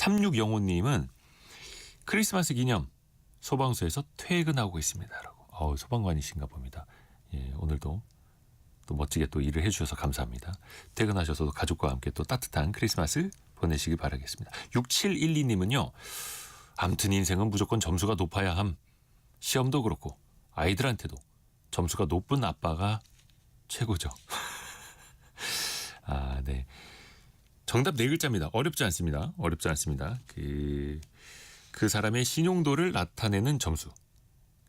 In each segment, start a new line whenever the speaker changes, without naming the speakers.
3605님은 크리스마스 기념 소방서에서 퇴근하고 있습니다라고. 어, 소방관이신가 봅니다. 예, 오늘도 또 멋지게 또 일을 해주셔서 감사합니다. 퇴근하셔서도 가족과 함께 또 따뜻한 크리스마스 보내시기 바라겠습니다. 6712님은요. 암튼 인생은 무조건 점수가 높아야 함. 시험도 그렇고 아이들한테도 점수가 높은 아빠가 최고죠. 아, 네. 정답 네 글자입니다. 어렵지 않습니다. 어렵지 않습니다. 그, 그 사람의 신용도를 나타내는 점수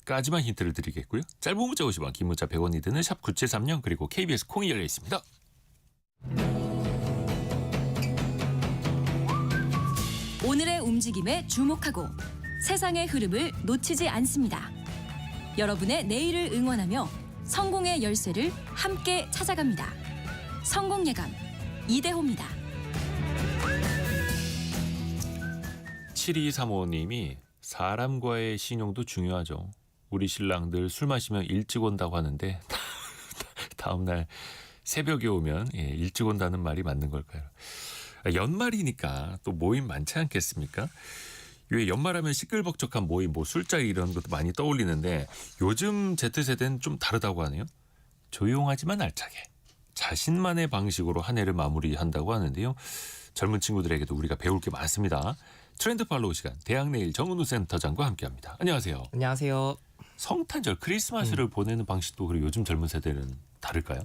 까지만 힌트를 드리겠고요. 짧은 문자 50원, 긴 문자 100원이 드는 샵 9730 그리고 KBS 콩이 열려 있습니다.
오늘의 움직임에 주목하고 세상의 흐름을 놓치지 않습니다. 여러분의 내일을 응원하며 성공의 열쇠를 함께 찾아갑니다. 성공 예감 이대호입니다.
7235님이 사람과의 신용도 중요하죠. 우리 신랑들 술 마시면 일찍 온다고 하는데 다음날 새벽에 오면 예, 일찍 온다는 말이 맞는 걸까요? 아, 연말이니까 또 모임 많지 않겠습니까? 왜 연말하면 시끌벅적한 모임, 뭐 술자리 이런 것도 많이 떠올리는데 요즘 Z세대는 좀 다르다고 하네요. 조용하지만 알차게 자신만의 방식으로 한 해를 마무리한다고 하는데요. 젊은 친구들에게도 우리가 배울 게 많습니다. 트렌드 팔로우 시간 대학내일 정은우 센터장과 함께합니다. 안녕하세요.
안녕하세요.
성탄절 크리스마스를 보내는 방식도 그리고 요즘 젊은 세대는 다를까요?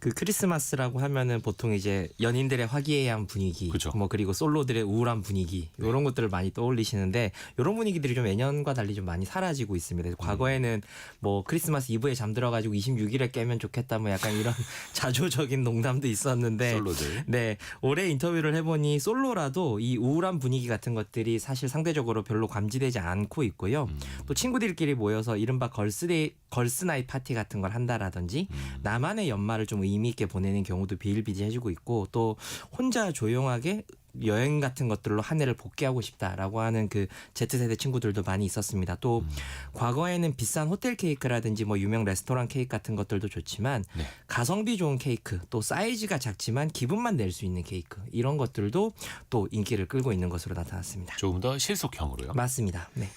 그 크리스마스라고 하면은 보통 이제 연인들의 화기애애한 분위기.
네.
뭐 그리고 솔로들의 우울한 분위기 이런 것들을 많이 떠올리시는데 이런 분위기들이 좀 예년과 달리 좀 많이 사라지고 있습니다.
음.
과거에는 뭐 크리스마스 이브에 잠들어 가지고 26일에 깨면 좋겠다 뭐 약간 이런 자조적인 농담도 있었는데
솔로들.
네 올해 인터뷰를 해보니 솔로라도 이 우울한 분위기 같은 것들이 사실 상대적으로 별로 감지되지 않고 있고요.
음.
또 친구들끼리 모여서 이 른바 걸스데이 걸스나잇 파티 같은 걸 한다라든지
음.
나만의 연말을 좀 의미 있게 보내는 경우도 비일비재해지고 있고 또 혼자 조용하게 여행 같은 것들로 한 해를 복귀하고 싶다라고 하는 그 Z세대 친구들도 많이 있었습니다. 또
음.
과거에는 비싼 호텔 케이크라든지 뭐 유명 레스토랑 케이크 같은 것들도 좋지만
네.
가성비 좋은 케이크 또 사이즈가 작지만 기분만 낼 수 있는 케이크 이런 것들도 또 인기를 끌고 있는 것으로 나타났습니다.
조금 더 실속형으로요.
맞습니다. 네.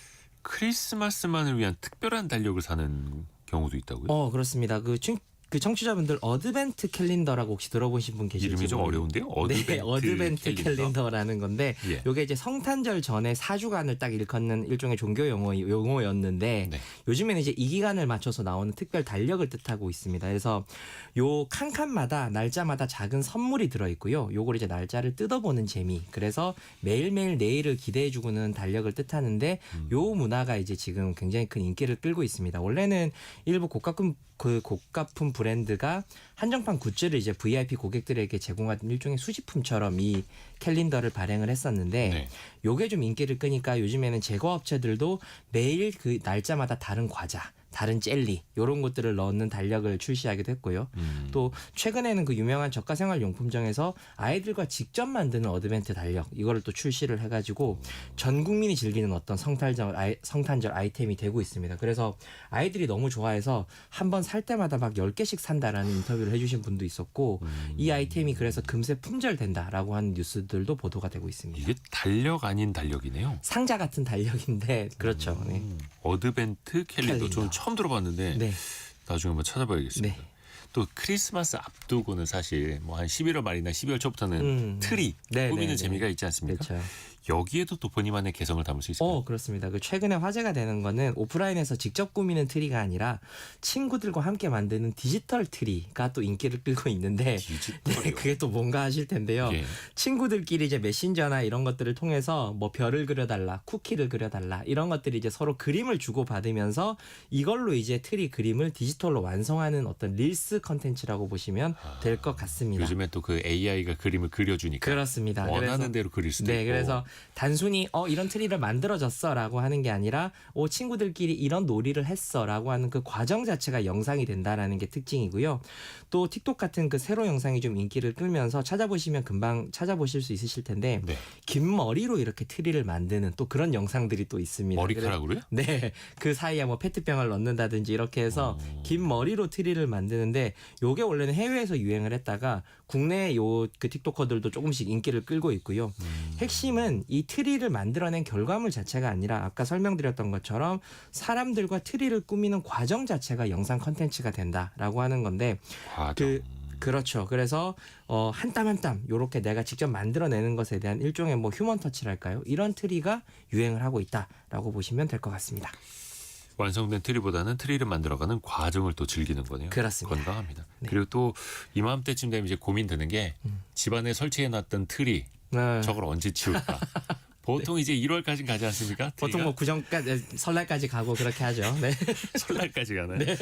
크리스마스만을 위한 특별한 달력을 사는 경우도 있다고요?
어 그렇습니다. 그, 친, 그 청취자분들 어드벤트 캘린더라고 혹시 들어보신 분 계실지
이름이 좀 어려운데요. 어드벤트,
네, 어드벤트 캘린더. 라는 건데
예.
요게 이제 성탄절 전에 4주간을 딱 일컫는 일종의 종교 용어 용어였는데
네.
요즘에는 이제 이 기간을 맞춰서 나오는 특별 달력을 뜻하고 있습니다. 그래서 요 칸칸마다 날짜마다 작은 선물이 들어 있고요. 요걸 이제 날짜를 뜯어보는 재미. 그래서 매일매일 내일을 기대해 주고는 달력을 뜻하는데
음.
요 문화가 이제 지금 굉장히 큰 인기를 끌고 있습니다. 원래는 일부 고가품 그 고가품 브랜드가 한정판 굿즈를 이제 VIP 고객들에게 제공하는 일종의 수집품처럼 이 캘린더를 발행을 했었는데
네.
요게 좀 인기를 끄니까 요즘에는 제과업체들도 매일 그 날짜마다 다른 과자, 다른 젤리 요런 것들을 넣는 달력을 출시하기도 했고요.
음.
또 최근에는 그 유명한 저가 생활 용품점에서 아이들과 직접 만드는 어드벤트 달력 이거를 또 출시를 해가지고 전 국민이 즐기는 어떤 성탄절 아이, 성탄절 아이템이 되고 있습니다. 그래서 아이들이 너무 좋아해서 한 번 살 때마다 막 10개씩 산다라는 인터뷰를 해주신 분도 있었고
음.
이 아이템이 그래서 금세 품절된다라고 하는 뉴스들도 보도가 되고 있습니다.
이게 달력 아닌 달력이네요.
상자 같은 달력인데 그렇죠. 네.
음. 어드벤트 캘린더.
캘린더.
저는 처음 들어봤는데
네.
나중에 한번 찾아봐야겠습니다.
네.
또 크리스마스 앞두고는 사실 뭐 한 11월 말이나 12월 초부터는
음.
트리
네,
꾸미는
네, 네.
재미가 있지 않습니까?
그렇죠.
여기에도 또 본인만의 개성을 담을 수 있을까요?
어, 그렇습니다. 그 최근에 화제가 되는 거는 오프라인에서 직접 꾸미는 트리가 아니라 친구들과 함께 만드는 디지털 트리가 또 인기를 끌고 있는데 네. 그게 또 뭔가 하실 텐데요.
예.
친구들끼리 이제 메신저나 이런 것들을 통해서 뭐 별을 그려달라, 쿠키를 그려달라 이런 것들이 이제 서로 그림을 주고 받으면서 이걸로 이제 트리 그림을 디지털로 완성하는 어떤 릴스 컨텐츠라고 보시면 될것 같습니다.
요즘에 또 그 AI가 그림을 그려주니까
그렇습니다.
원하는
그래서-
대로 그릴 수도
네,
있고.
그래서 단순히 어 이런 트리를 만들어졌어라고 하는 게 아니라 어 친구들끼리 이런 놀이를 했어라고 하는 그 과정 자체가 영상이 된다라는 게 특징이고요. 또 틱톡 같은 그 세로 영상이 좀 인기를 끌면서 찾아보시면 금방 찾아보실 수 있으실 텐데
네.
긴 머리로 이렇게 트리를 만드는 또 그런 영상들이 또 있습니다.
머리카락으로요?
네, 그 사이에 뭐 페트병을 넣는다든지 이렇게 해서
어.
긴 머리로 트리를 만드는데 요게 원래는 해외에서 유행을 했다가 국내 요 그 틱토커들도 조금씩 인기를 끌고 있고요.
음.
핵심은 이 트리를 만들어낸 결과물 자체가 아니라 아까 설명드렸던 것처럼 사람들과 트리를 꾸미는 과정 자체가 영상 컨텐츠가 된다라고 하는 건데
과정.
그 그렇죠. 그래서 어, 한 땀 한 땀 요렇게 내가 직접 만들어내는 것에 대한 일종의 뭐 휴먼 터치랄까요? 이런 트리가 유행을 하고 있다라고 보시면 될 것 같습니다.
완성된 트리보다는 트리를 만들어가는 과정을 또 즐기는 거네요.
그렇습니다.
건강합니다.
네.
그리고 또 이맘때쯤 되면 이제 고민 드는 게
음.
집안에 설치해놨던 트리
네.
저걸 언제 치울까? 보통 이제 1월까지 가지 않습니까?
보통 뭐 구정까지 설날까지 가고 그렇게 하죠. 네.
설날까지 가나요? 네.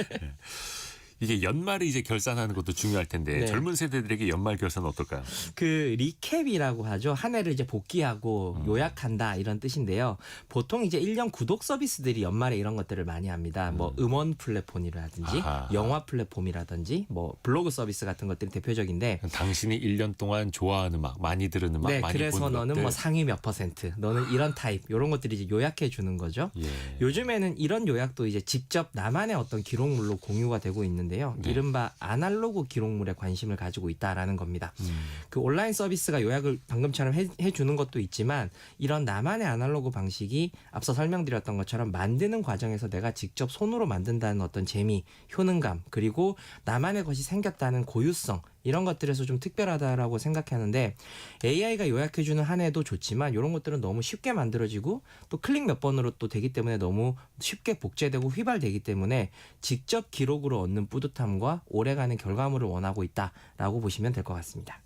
이게 연말에 이제 결산하는 것도 중요할 텐데
네.
젊은 세대들에게 연말 결산은 어떨까요?
그 리캡이라고 하죠. 한 해를 이제 복귀하고
음.
요약한다 이런 뜻인데요. 보통 이제 1년 구독 서비스들이 연말에 이런 것들을 많이 합니다. 뭐 음원 플랫폼이라든지
아하.
영화 플랫폼이라든지 뭐 블로그 서비스 같은 것들이 대표적인데
당신이 1년 동안 좋아하는 음악, 많이 들은 음악,
네,
많이
그래서
본
너는
것들.
뭐 상위 몇 퍼센트, 너는 이런 타입, 이런 것들이 이제 요약해 주는 거죠.
예.
요즘에는 이런 요약도 이제 직접 나만의 어떤 기록물로 공유가 되고 있는 데요.
네.
이른바 아날로그 기록물에 관심을 가지고 있다라는 겁니다.
음.
그 온라인 서비스가 요약을 방금처럼 해, 해주는 것도 있지만 이런 나만의 아날로그 방식이 앞서 설명드렸던 것처럼 만드는 과정에서 내가 직접 손으로 만든다는 어떤 재미, 효능감 그리고 나만의 것이 생겼다는 고유성 이런 것들에서 좀 특별하다라고 생각하는데 AI가 요약해주는 한 해도 좋지만 이런 것들은 너무 쉽게 만들어지고 또 클릭 몇 번으로 또 되기 때문에 너무 쉽게 복제되고 휘발되기 때문에 직접 기록으로 얻는 뿌듯함과 오래가는 결과물을 원하고 있다라고 보시면 될 것 같습니다.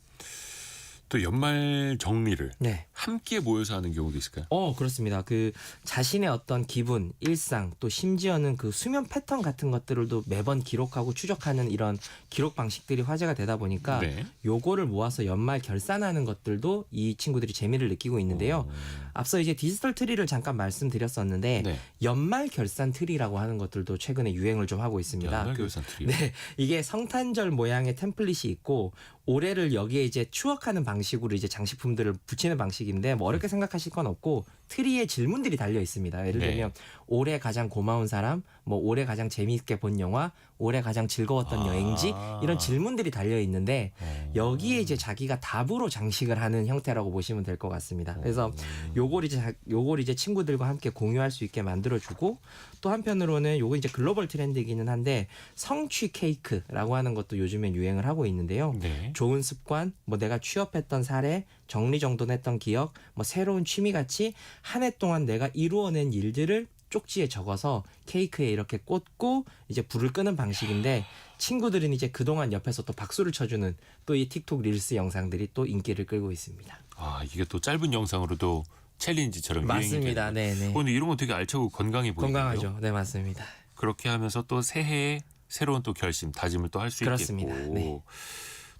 또 연말 정리를
네.
함께 모여서 하는 경우도 있을까요?
어, 그렇습니다. 그 자신의 어떤 기분, 일상, 또 심지어는 그 수면 패턴 같은 것들을도 매번 기록하고 추적하는 이런 기록 방식들이 화제가 되다 보니까
네.
요거를 모아서 연말 결산하는 것들도 이 친구들이 재미를 느끼고 있는데요. 앞서 이제 디지털 트리를 잠깐 말씀드렸었는데
네.
연말 결산 트리라고 하는 것들도 최근에 유행을 좀 하고 있습니다.
연말
그
결산 트리.
네, 이게 성탄절 모양의 템플릿이 있고 올해를 여기에 이제 추억하는 방식으로 이제 장식품들을 붙이는 방식인데 뭐 어렵게 생각하실 건 없고 트리에 질문들이 달려 있습니다. 예를
네.
들면 올해 가장 고마운 사람, 뭐 올해 가장 재미있게 본 영화, 올해 가장 즐거웠던
아.
여행지 이런 질문들이 달려 있는데
어.
여기에 이제 자기가 답으로 장식을 하는 형태라고 보시면 될 것 같습니다. 그래서 요걸 이제 자- 요걸 이제 친구들과 함께 공유할 수 있게 만들어 주고 또 한편으로는 요거 이제 글로벌 트렌드이기는 한데 성취 케이크라고 하는 것도 요즘엔 유행을 하고 있는데요.
네.
좋은 습관, 뭐 내가 취업했던 사례, 정리정돈했던 기억, 뭐 새로운 취미 같이 한 해 동안 내가 이루어낸 일들을 쪽지에 적어서 케이크에 이렇게 꽂고 이제 불을 끄는 방식인데 친구들은 이제 그동안 옆에서 또 박수를 쳐주는 또 이 틱톡 릴스 영상들이 또 인기를 끌고 있습니다.
아 이게 또 짧은 영상으로도 챌린지처럼
맞습니다. 네네.
오늘 이런 거 되게 알차고 건강해 보이네요.
건강하죠. 네 맞습니다.
그렇게 하면서 또 새해에 새로운 또 결심, 다짐을 또 할수
그렇습니다.
있겠고
네.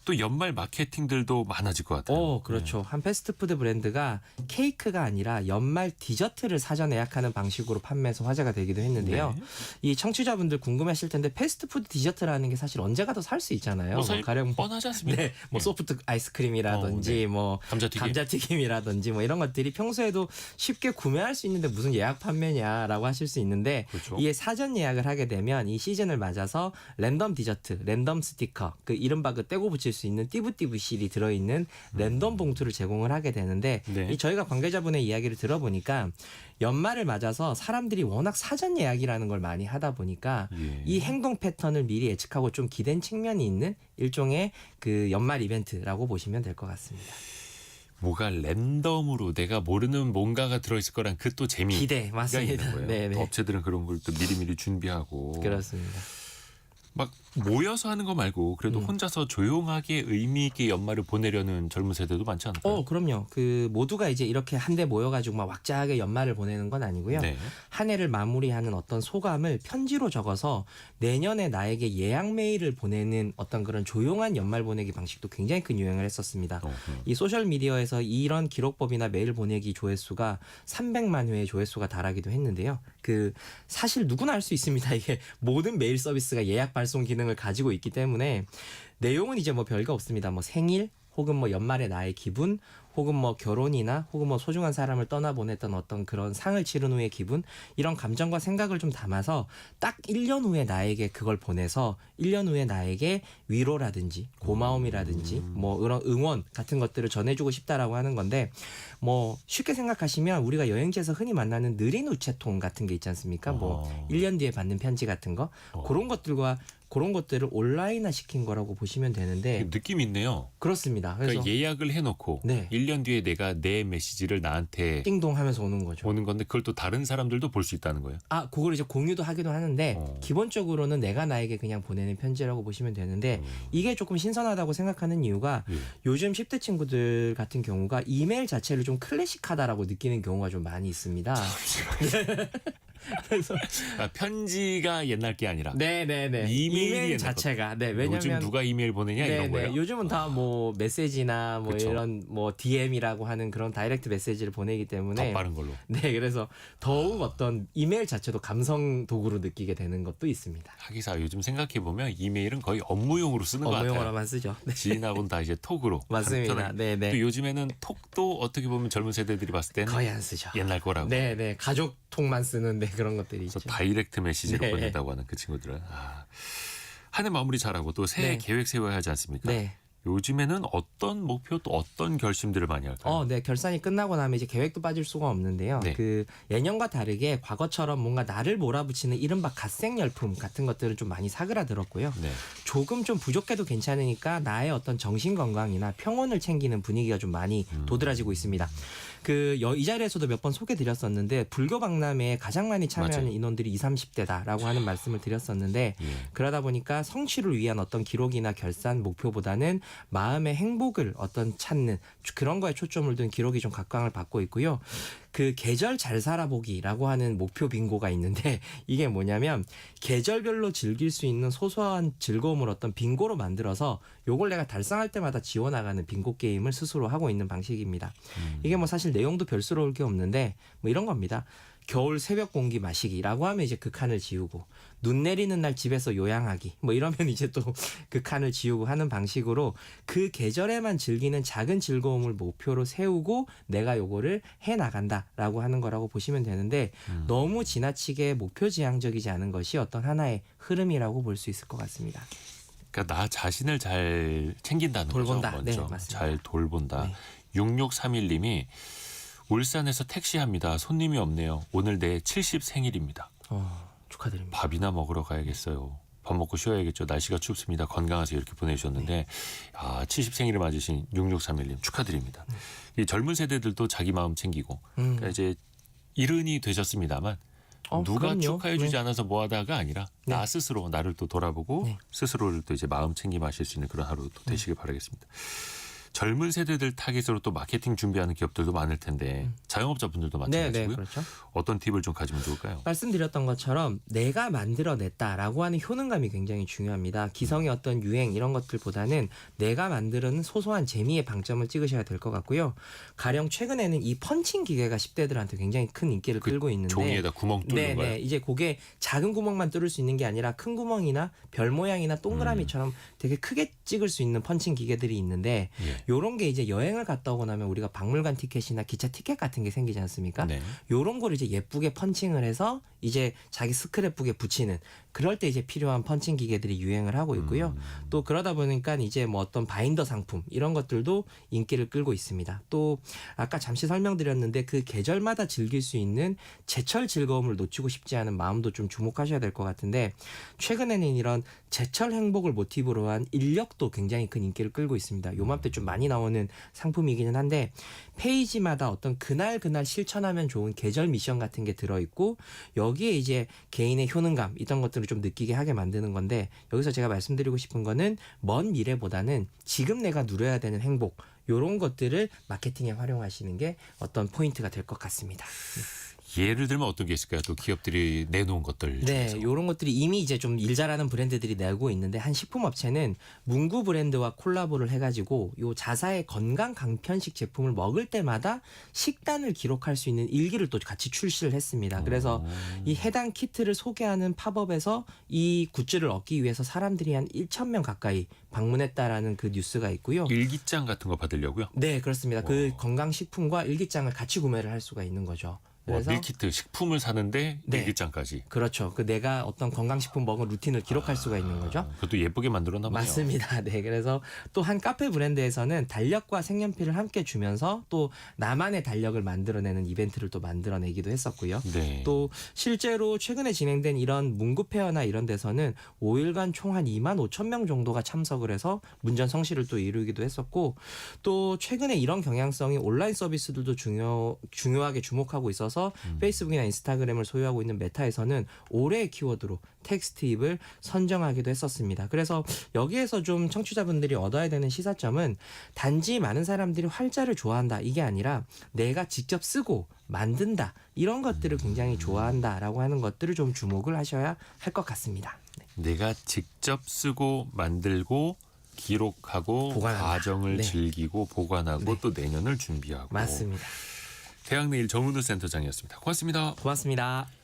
또 연말 마케팅들도 많아질 것 같아요.
오, 그렇죠. 한 패스트푸드 브랜드가 케이크가 아니라 연말 디저트를 사전 예약하는 방식으로 판매해서 화제가 되기도 했는데요.
네.
이 청취자분들 궁금하실 텐데 패스트푸드 디저트라는 게 사실 언제 가도 살 수 있잖아요.
뭐 사실
가령
뻔하지 않습니까?
네, 뭐
예.
소프트 아이스크림이라든지
어, 네.
뭐
감자튀김.
감자튀김이라든지 뭐 이런 것들이 평소에도 쉽게 구매할 수 있는데 무슨 예약 판매냐라고 하실 수 있는데
그렇죠.
이게 사전 예약을 하게 되면 이 시즌을 맞아서 랜덤 디저트, 랜덤 스티커, 그 이른바 그 떼고 붙일 수 있는 띠부띠부 실이 들어있는 랜덤 봉투를 제공을 하게 되는데
음. 네.
이 저희가 관계자분의 이야기를 들어보니까 연말을 맞아서 사람들이 워낙 사전 예약이라는 걸 많이 하다 보니까
예.
이 행동 패턴을 미리 예측하고 좀 기댄 측면이 있는 일종의 그 연말 이벤트라고 보시면 될 것 같습니다.
뭐가 랜덤으로 내가 모르는 뭔가가 들어있을 거란 그 또 재미가
기대 맞습니다.
있는 거예요.
네,
또
네.
업체들은 그런 걸 또 미리미리 준비하고
그렇습니다.
막 모여서 하는 거 말고 그래도
음.
혼자서 조용하게 의미 있게 연말을 보내려는 젊은 세대도 많지 않을까요?
어, 그럼요. 그 모두가 이제 이렇게 한데 모여가지고 막 왁자하게 연말을 보내는 건 아니고요.
네.
한 해를 마무리하는 어떤 소감을 편지로 적어서 내년에 나에게 예약 메일을 보내는 어떤 그런 조용한 연말 보내기 방식도 굉장히 큰 유행을 했었습니다.
어, 어.
이 소셜 미디어에서 이런 기록법이나 메일 보내기 조회수가 300만 회의 조회수가 달하기도 했는데요. 그 사실 누구나 할 수 있습니다. 이게 모든 메일 서비스가 예약 발송 기능 을 가지고 있기 때문에 내용은 이제 뭐 별거 없습니다. 뭐 생일 혹은 뭐 연말의 나의 기분 혹은 뭐 결혼이나 혹은 뭐 소중한 사람을 떠나보냈던 어떤 그런 상을 치른 후의 기분 이런 감정과 생각을 좀 담아서 딱 1년 후에 나에게 그걸 보내서 1년 후에 나에게 위로라든지 고마움이라든지 뭐 이런 응원 같은 것들을 전해주고 싶다라고 하는 건데 뭐 쉽게 생각하시면 우리가 여행지에서 흔히 만나는 느린 우체통 같은 게 있지 않습니까? 뭐
어.
1년 뒤에 받는 편지 같은 거
어.
그런 것들과 그런 것들을 온라인화 시킨 거라고 보시면 되는데
느낌 있네요.
그렇습니다. 그래서
그러니까 예약을 해놓고
네.
1년 뒤에 내가 내 메시지를 나한테
띵동 하면서 오는 거죠.
오는 건데 그걸 또 다른 사람들도 볼 수 있다는 거예요.
아, 그걸 이제 공유도 하기도 하는데
어.
기본적으로는 내가 나에게 그냥 보내는 편지라고 보시면 되는데 이게 조금 신선하다고 생각하는 이유가
예.
요즘 10대 친구들 같은 경우가 이메일 자체를 좀 클래식하다라고 느끼는 경우가 좀 많이 있습니다. 그래서
아, 편지가 옛날 게 아니라
네네네
이메일이
이메일
옛날
자체가 네
요즘
왜냐면
누가 이메일 보내냐 이런
네,
거예요.
네. 요즘은 다 뭐 메시지나 뭐
그쵸.
이런 뭐 DM이라고 하는 그런 다이렉트 메시지를 보내기 때문에
더 빠른 걸로.
네, 그래서 더욱 어떤 이메일 자체도 감성 도구로 느끼게 되는 것도 있습니다.
하기사 요즘 생각해 보면 이메일은 거의 업무용으로 쓰는 것 같아요.
업무용어로만 쓰죠. 네.
지인하고는 다 이제 톡으로.
맞습니다.
간편하게.
네, 네.
또 요즘에는 톡도 어떻게 보면 젊은 세대들이 봤을 때는
거의 안 쓰죠.
옛날 거라고.
네, 네. 가족 톡만 쓰는데 그런 것들이 있죠.
다이렉트 메시지로
네.
보낸다고 하는 그 친구들은 아, 한해 마무리 잘하고 또 새해
네.
계획 세워야 하지 않습니까?
네.
요즘에는 어떤 목표 또 어떤 결심들을 많이 할까요?
어, 네. 결산이 끝나고 나면 이제 계획도 빠질 수가 없는데요.
네.
그 예년과 다르게 과거처럼 뭔가 나를 몰아붙이는 이른바 갓생 열품 같은 것들은 좀 많이 사그라들었고요.
네.
조금 좀 부족해도 괜찮으니까 나의 어떤 정신 건강이나 평온을 챙기는 분위기가 좀 많이
음.
도드라지고 있습니다. 그 이 자리에서도 몇 번 소개드렸었는데 불교 박람회에 가장 많이 참여하는
맞아요.
인원들이 20, 30대다라고 하는 말씀을 드렸었는데
예.
그러다 보니까 성취를 위한 어떤 기록이나 결산 목표보다는 마음의 행복을 어떤 찾는 그런 거에 초점을 둔 기록이 좀 각광을 받고 있고요. 그 계절 잘 살아보기라고 하는 목표 빙고가 있는데 이게 뭐냐면 계절별로 즐길 수 있는 소소한 즐거움 을 어떤 빙고로 만들어서 요걸 내가 달성할 때마다 지워나가는 빙고 게임을 스스로 하고 있는 방식입니다.
음.
이게 뭐 사실 내용도 별스러울 게 없는데 뭐 이런 겁니다. 겨울 새벽 공기 마시기라고 하면 이제 극한을 지우고 눈 내리는 날 집에서 요양하기 뭐 이러면 이제 또 극한을 지우고 하는 방식으로 그 계절에만 즐기는 작은 즐거움을 목표로 세우고 내가 요거를 해 나간다라고 하는 거라고 보시면 되는데
음.
너무 지나치게 목표 지향적이지 않은 것이 어떤 하나의 흐름이라고 볼 수 있을 것 같습니다.
그러니까 나 자신을 잘 챙긴다는
돌본다.
거죠.
네,
먼저
맞습니다.
잘 돌본다.
네.
6631님이 울산에서 택시합니다. 손님이 없네요. 오늘 내 70 생일입니다.
어, 축하드립니다.
밥이나 먹으러 가야겠어요. 밥 먹고 쉬어야겠죠. 날씨가 춥습니다. 건강하세요. 이렇게 보내주셨는데 아, 70 생일을 맞으신 6631님 축하드립니다. 이 젊은 세대들도 자기 마음 챙기고
음.
그러니까 이제 이른이 되셨습니다만
어,
누가
그럼요.
축하해주지
네.
않아서 뭐하다가 아니라
네.
나 스스로 나를 또 돌아보고
네.
스스로를 또 이제 마음 챙김하실 수 있는 그런 하루 또 되시길 바라겠습니다. 젊은 세대들 타깃으로 또 마케팅 준비하는 기업들도 많을 텐데 자영업자분들도
네,
마찬가지고요.
네, 그렇죠.
어떤 팁을 좀 가지면 좋을까요?
말씀드렸던 것처럼 내가 만들어냈다라고 하는 효능감이 굉장히 중요합니다. 기성의 어떤 유행 이런 것들보다는 내가 만드는 소소한 재미에 방점을 찍으셔야 될 것 같고요. 가령 최근에는 이 펀칭 기계가 10대들한테 굉장히 큰 인기를
그
끌고 있는데
종이에다 구멍 뚫는
네,
거예요.
네. 이제 그게 작은 구멍만 뚫을 수 있는 게 아니라 큰 구멍이나 별 모양이나 동그라미처럼 되게 크게 찍을 수 있는 펀칭 기계들이 있는데
예.
요런 게 이제 여행을 갔다 오고 나면 우리가 박물관 티켓이나 기차 티켓 같은 게 생기지 않습니까?
네.
요런 거를 이제 예쁘게 펀칭을 해서 이제 자기 스크랩북에 붙이는 그럴 때 이제 필요한 펀칭 기계들이 유행을 하고 있고요.
음.
또 그러다 보니까 이제 뭐 어떤 바인더 상품 이런 것들도 인기를 끌고 있습니다. 또 아까 잠시 설명드렸는데 그 계절마다 즐길 수 있는 제철 즐거움을 놓치고 싶지 않은 마음도 좀 주목하셔야 될 것 같은데 최근에는 이런 제철 행복을 모티브로 한 인력도 굉장히 큰 인기를 끌고 있습니다. 요맘때 좀 많이 나오는 상품이기는 한데 페이지마다 어떤 그날 그날 실천하면 좋은 계절 미션 같은 게 들어 있고 여기에 이제 개인의 효능감 이런 것들 을 좀 느끼게 하게 만드는 건데 여기서 제가 말씀드리고 싶은 거는 먼 미래보다는 지금 내가 누려야 되는 행복 요런 것들을 마케팅에 활용하시는 게 어떤 포인트가 될 것 같습니다.
예를 들면 어떤 게 있을까요? 또 기업들이 내놓은 것들
네,
중에서.
이런 것들이 이미 이제 좀일 잘하는 브랜드들이 내고 있는데 한 식품 업체는 문구 브랜드와 콜라보를 해가지고 요 자사의 건강 강편식 제품을 먹을 때마다 식단을 기록할 수 있는 일기를 또 같이 출시를 했습니다. 그래서 이 해당 키트를 소개하는 팝업에서 이 굿즈를 얻기 위해서 사람들이 한 1천 명 가까이 방문했다라는 그 뉴스가 있고요.
일기장 같은 거 받으려고요?
네, 그렇습니다. 그 건강식품과 일기장을 같이 구매를 할 수가 있는 거죠.
와,
그래서
밀키트 식품을 사는데
네.
일기장까지.
그렇죠. 그 내가 어떤 건강식품 먹은 루틴을 기록할 수가 있는 거죠.
아, 그것도 예쁘게 만들었나 보네요.
맞습니다. 네. 그래서 또 한 카페 브랜드에서는 달력과 색연필을 함께 주면서 또 나만의 달력을 만들어내는 이벤트를 또 만들어내기도 했었고요.
네.
또 실제로 최근에 진행된 이런 문구 페어나 이런 데서는 5일간 총 한 2만 5천 명 정도가 참석을 해서 문전 성시를 또 이루기도 했었고 또 최근에 이런 경향성이 온라인 서비스들도 중요 중요하게 주목하고 있어서 페이스북이나 인스타그램을 소유하고 있는 메타에서는 올해의 키워드로 텍스트입을 선정하기도 했었습니다. 그래서 여기에서 좀 청취자분들이 얻어야 되는 시사점은 단지 많은 사람들이 활자를 좋아한다 이게 아니라 내가 직접 쓰고 만든다 이런 것들을 굉장히 좋아한다라고 하는 것들을 좀 주목을 하셔야 할 것 같습니다. 네.
내가 직접 쓰고 만들고 기록하고
보관한다.
과정을
네.
즐기고 보관하고
네.
또 내년을 준비하고
맞습니다.
대학내일 정은우 센터장이었습니다. 고맙습니다.
고맙습니다.